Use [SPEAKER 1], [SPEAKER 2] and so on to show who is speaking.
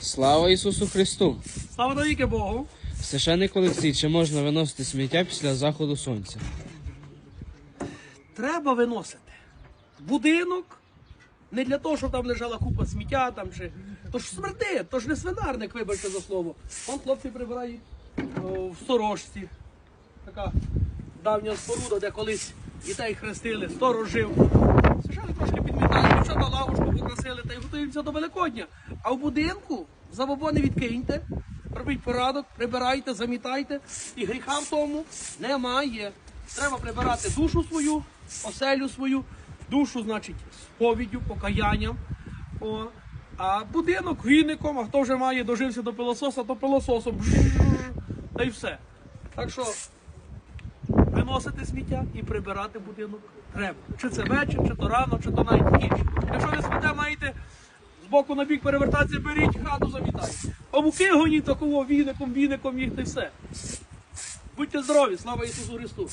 [SPEAKER 1] Слава Ісусу Христу!
[SPEAKER 2] Слава навіки Богу.
[SPEAKER 1] Священник Олексій, чи можна виносити сміття після заходу сонця?
[SPEAKER 2] Треба виносити. Будинок не для того, щоб там лежала купа сміття там чи. То ж смерти, то ж не свинарник, вибачте за слово. Вон хлопці прибирають о, в сторожці. Така давня споруда, де колись дітей хрестили, сторож жив. Священник трошки готуємося до Великодня. А в будинку забобони відкиньте, робіть порадок, прибирайте, замітайте. І гріха в тому немає. Треба прибирати душу свою, оселю свою, душу, значить, сповіддю, покаянням. О. А будинок віником, а хто вже має, дожився до пилососа, то пилососом. Та й все. Так що виносити сміття і прибирати будинок треба. Чи це вечір, чи то рано, чи то навіть ніч. Боку на бік перевертатися, беріть хату замітайте. Павуки гоніть такого віником, віником їх не все. Будьте здорові, слава Ісусу Христу!